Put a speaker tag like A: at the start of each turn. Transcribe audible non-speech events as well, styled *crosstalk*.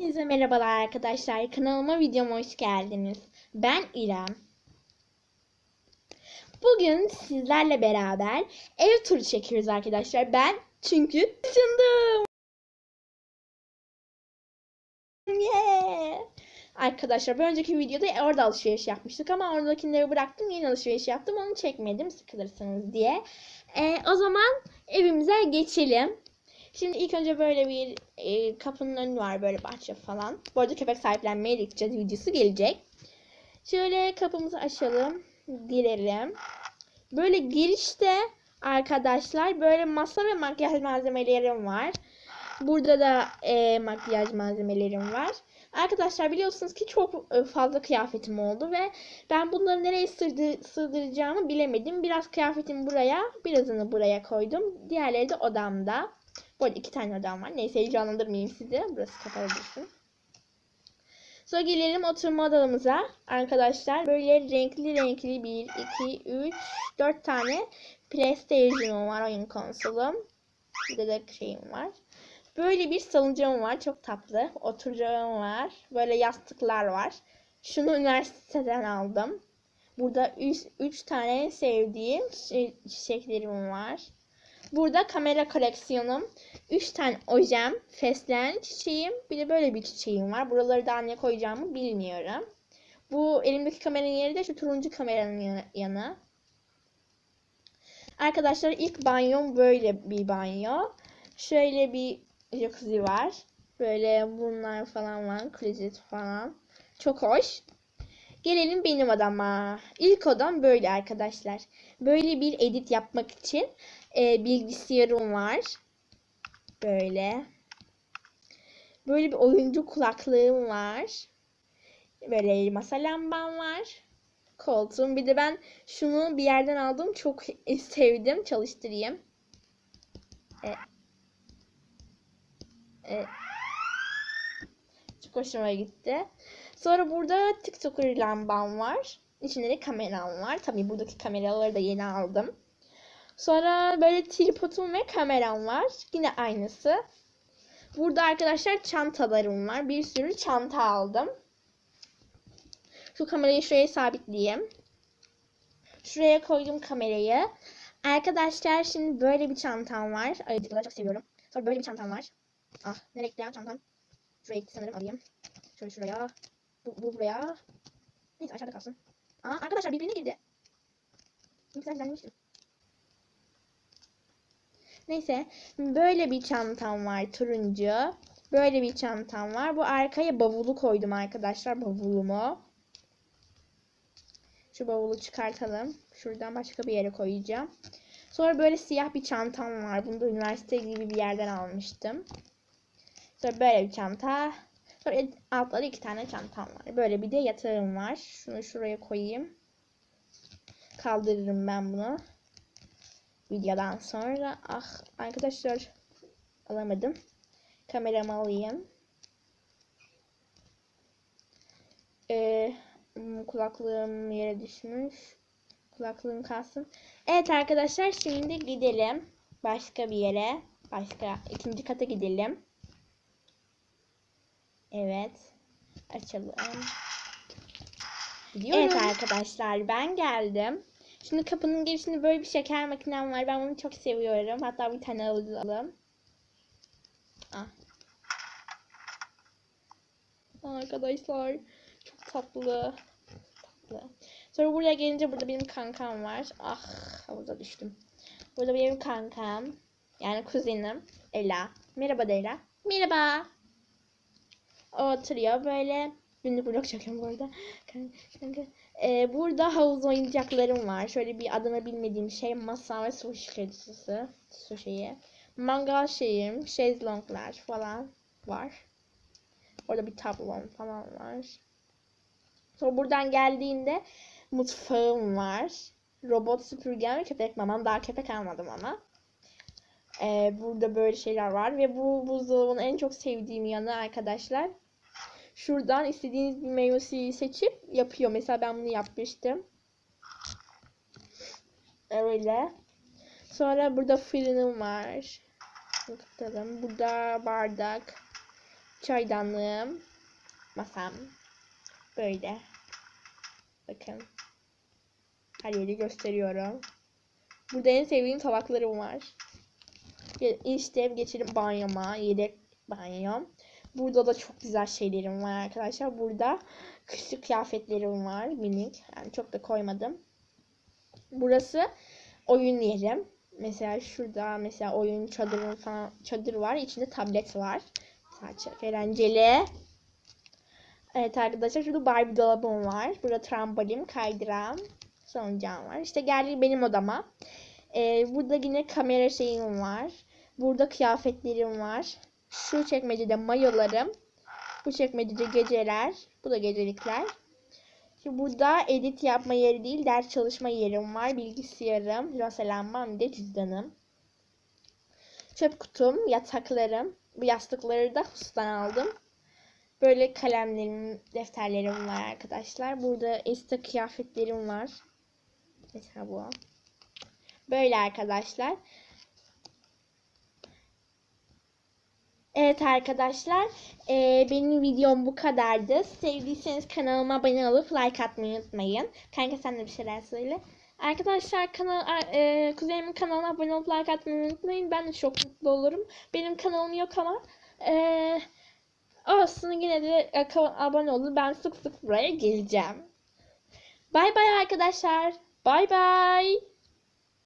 A: Herkese merhabalar arkadaşlar. Kanalıma videoma hoş geldiniz. Ben İrem. Bugün sizlerle beraber ev turu çekiyoruz arkadaşlar. Ben çünkü taşındım. Yeah. Arkadaşlar bir önceki videoda orada alışveriş yapmıştık ama oradakileri bıraktım. Yeni alışveriş yaptım. Onu çekmedim sıkılırsınız diye. Ee, o zaman evimize geçelim. Şimdi ilk önce böyle bir e, kapının önü var böyle bahçe falan. Bu arada köpek sahiplenmeye de gideceğiz videosu gelecek. Şöyle kapımızı açalım. Girelim. Böyle girişte arkadaşlar böyle masa ve makyaj malzemelerim var. Burada da e, makyaj malzemelerim var. Arkadaşlar biliyorsunuz ki çok e, fazla kıyafetim oldu ve ben bunları nereye sığdır, sığdıracağımı bilemedim. Biraz kıyafetimi buraya, birazını buraya koydum. Diğerleri de odamda. Bu arada iki tane odam var. Neyse heyecanlandırmayayım sizi. Burası kapalı dursun. Sonra gelelim oturma odamıza. Arkadaşlar böyle renkli renkli 1, 2, 3, 4 tane PlayStation'um var. Oyun konsolum. Bir de, de şeyim var. Böyle bir salıncağım var. Çok tatlı. Oturacağım var. Böyle yastıklar var. Şunu üniversiteden aldım. Burada 3 tane sevdiğim çiçeklerim var. Burada kamera koleksiyonum. 3 tane ojem, fesleğen çiçeğim, bir de böyle bir çiçeğim var. Buraları daha ne koyacağımı bilmiyorum. Bu elimdeki kameranın yeri de şu turuncu kameranın yanı. Arkadaşlar ilk banyom böyle bir banyo. Şöyle bir jacuzzi var. Böyle bunlar falan var. Klozet falan. Çok hoş. Gelelim benim odama. İlk odam böyle arkadaşlar. Böyle bir edit yapmak için e, bilgisayarım var. Böyle. Böyle bir oyuncu kulaklığım var. Böyle masa lambam var. Koltuğum. Bir de ben şunu bir yerden aldım. Çok *laughs* sevdim. Çalıştırayım. E, e, çok hoşuma gitti. Sonra burada TikToker lambam var. İçinde de kameram var. Tabii buradaki kameraları da yeni aldım. Sonra böyle tripodum ve kameram var. Yine aynısı. Burada arkadaşlar çantalarım var. Bir sürü çanta aldım. Şu kamerayı şuraya sabitleyeyim. Şuraya koydum kamerayı. Arkadaşlar şimdi böyle bir çantam var. Ayıcıkları çok seviyorum. Sonra böyle bir çantam var. Ah nereye gitti ya çantam? Gitti sanırım alayım. Şöyle şuraya. Bu, bu buraya. Neyse aşağıda kalsın. Aa arkadaşlar birbirine girdi. Güzel. Neyse böyle bir çantam var turuncu. Böyle bir çantam var. Bu arkaya bavulu koydum arkadaşlar bavulumu. Şu bavulu çıkartalım. Şuradan başka bir yere koyacağım. Sonra böyle siyah bir çantam var. Bunu da üniversite gibi bir yerden almıştım. Sonra böyle bir çanta. Sonra altları iki tane çantam var. Böyle bir de yatağım var. Şunu şuraya koyayım. Kaldırırım ben bunu videodan sonra. Ah arkadaşlar alamadım. Kameramı alayım. Ee, kulaklığım yere düşmüş. Kulaklığım kalsın. Evet arkadaşlar şimdi gidelim. Başka bir yere. Başka ikinci kata gidelim. Evet. Açalım. Gidiyorum. Evet arkadaşlar ben geldim. Şimdi kapının girişinde böyle bir şeker makinem var. Ben bunu çok seviyorum. Hatta bir tane alalım. Ah. Arkadaşlar çok tatlı. Tatlı. Sonra buraya gelince burada benim kankam var. Ah havuza düştüm. Burada benim kankam. Yani kuzenim. Ela. Merhaba Ela. Merhaba. Oturuyor böyle. Ünlü blok çekiyorum bu arada. Ee, burada havuz oyuncaklarım var. Şöyle bir adını bilmediğim şey masa ve su şişesi. Su şeyi. Mangal şeyim, şezlonglar falan var. Orada bir tablom falan var. Sonra buradan geldiğinde mutfağım var. Robot süpürgem ve köpek mamam. Daha köpek almadım ama. Ee, burada böyle şeyler var. Ve bu buzdolabının en çok sevdiğim yanı arkadaşlar Şuradan istediğiniz bir meyve suyu seçip yapıyor. Mesela ben bunu yapmıştım. Öyle. Sonra burada fırınım var. Kapatalım. Burada bardak. Çaydanlığım. Masam. Böyle. Bakın. Her yeri gösteriyorum. Burada en sevdiğim tabaklarım var. İşte geçelim banyoma. Yedek banyom. Burada da çok güzel şeylerim var arkadaşlar. Burada kışlık kıyafetlerim var. Minik. Yani çok da koymadım. Burası oyun yerim. Mesela şurada mesela oyun çadırı falan çadır var. İçinde tablet var. Mesela eğlenceli. Evet arkadaşlar şurada Barbie dolabım var. Burada trambolin, kaydıran, salıncağım var. İşte geldik benim odama. Ee, burada yine kamera şeyim var. Burada kıyafetlerim var. Şu çekmecede mayolarım. Bu çekmecede geceler. Bu da gecelikler. Şimdi burada edit yapma yeri değil, ders çalışma yerim var. Bilgisayarım, röselenmem bir de cüzdanım. Çöp kutum, yataklarım. Bu yastıkları da Hus'tan aldım. Böyle kalemlerim, defterlerim var arkadaşlar. Burada eski kıyafetlerim var. Mesela bu. Böyle arkadaşlar. Evet arkadaşlar. eee, benim videom bu kadardı. Sevdiyseniz kanalıma abone olup like atmayı unutmayın. Kanka sen de bir şeyler söyle. Arkadaşlar kanal, eee, kuzenimin kanalına abone olup like atmayı unutmayın. Ben de çok mutlu olurum. Benim kanalım yok ama eee olsun yine de e, abone olun. Ben sık sık buraya geleceğim. Bay bay arkadaşlar. Bay bay.